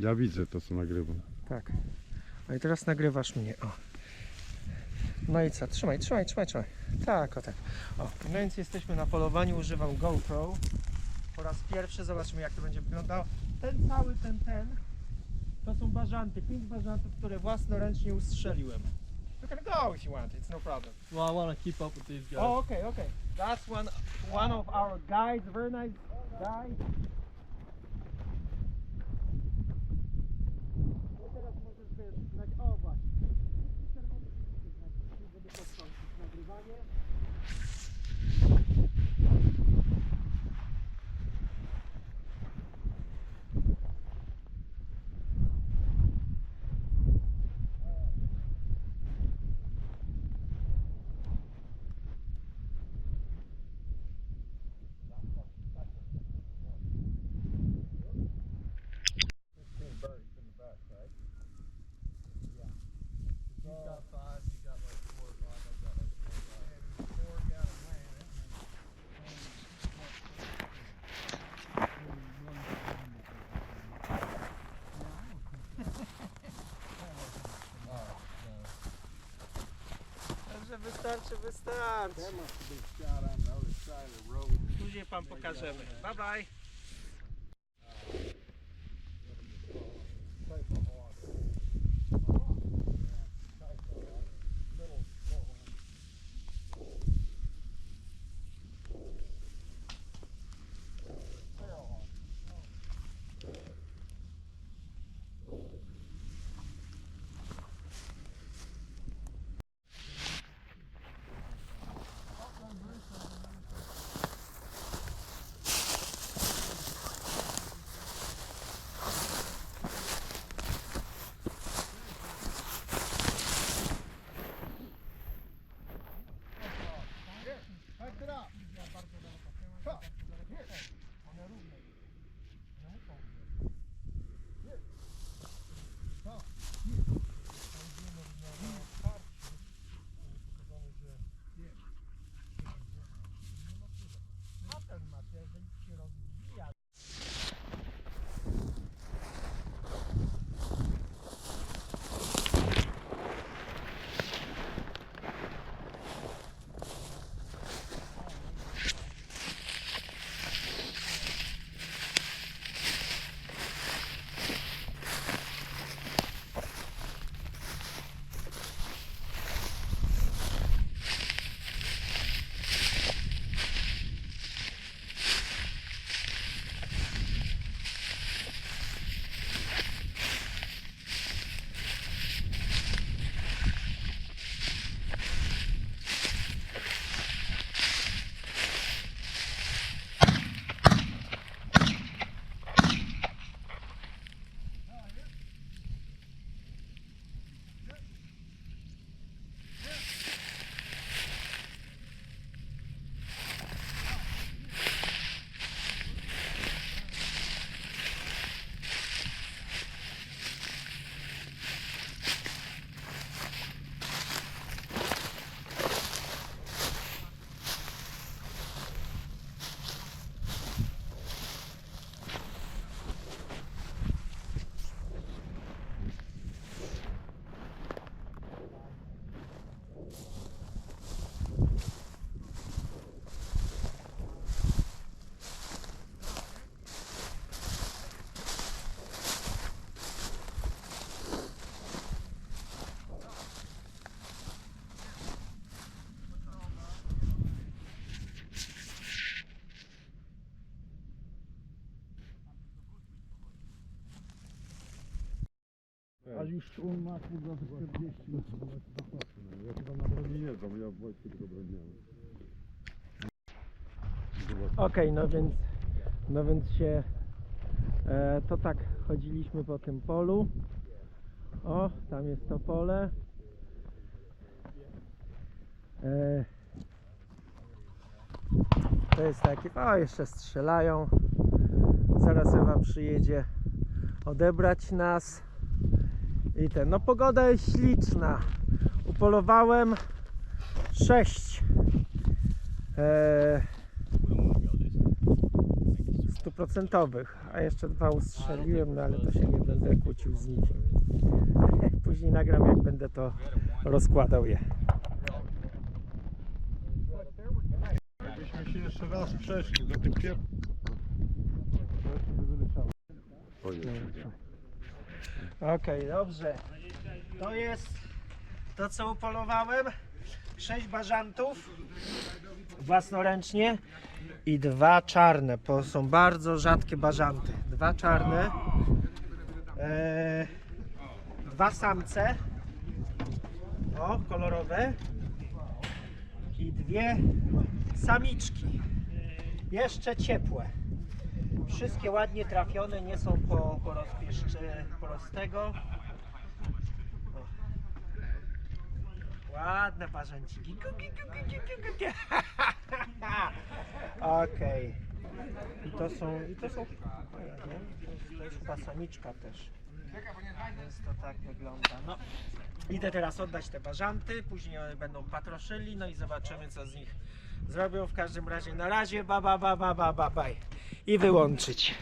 Ja widzę to, co nagrywam. Tak. No i teraz nagrywasz mnie. O. No i co? Trzymaj, trzymaj, trzymaj, trzymaj. Tak, o tak. O, no więc jesteśmy na polowaniu, używam GoPro. Po raz pierwszy zobaczymy jak to będzie wyglądało. Ten cały, ten, ten, to są bażanty, pięć bażantów, które własnoręcznie ustrzeliłem. You can go if you want, it's no problem. Well, I want to keep up with these guys. Oh, okay, okay. That's one, one of our guys, very nice guy. Dobrze, wystarczy, wystarczy. Później pan pokażemy. Bye bye. A już on ma kurwa 40 Ja chyba na broni nie znam, ja w Wojtku tylko broniłem. Okej, no więc no więc się e, to tak chodziliśmy po tym polu. O, tam jest to pole. E, to jest takie, o jeszcze strzelają. Zaraz Ewa przyjedzie odebrać nas. I ten, no pogoda jest śliczna. Upolowałem sześć e, procentowych, a jeszcze dwa ustrzeliłem, no ale to się nie będę kłócił z nikim. Później nagram jak będę to rozkładał je. Jakbyśmy się jeszcze raz przeszli do tych pier... To jeszcze by wyleciało. Okej, dobrze. To jest to, co upolowałem. Sześć bażantów własnoręcznie i dwa czarne. To są bardzo rzadkie bażanty. Dwa czarne, e, dwa samce, o, kolorowe i dwie samiczki. Jeszcze ciepłe. Wszystkie ładnie trafione, nie są po, po rozpieszczy, po. Ładne parzęciki. Okej. I to są, i to są, to jest chyba też. Więc to tak wygląda. No. Idę teraz oddać te bażanty, później one będą patroszyli, no i zobaczymy co z nich zrobią. W każdym razie na razie, ba ba ba ba ba ba baj. I wyłączyć.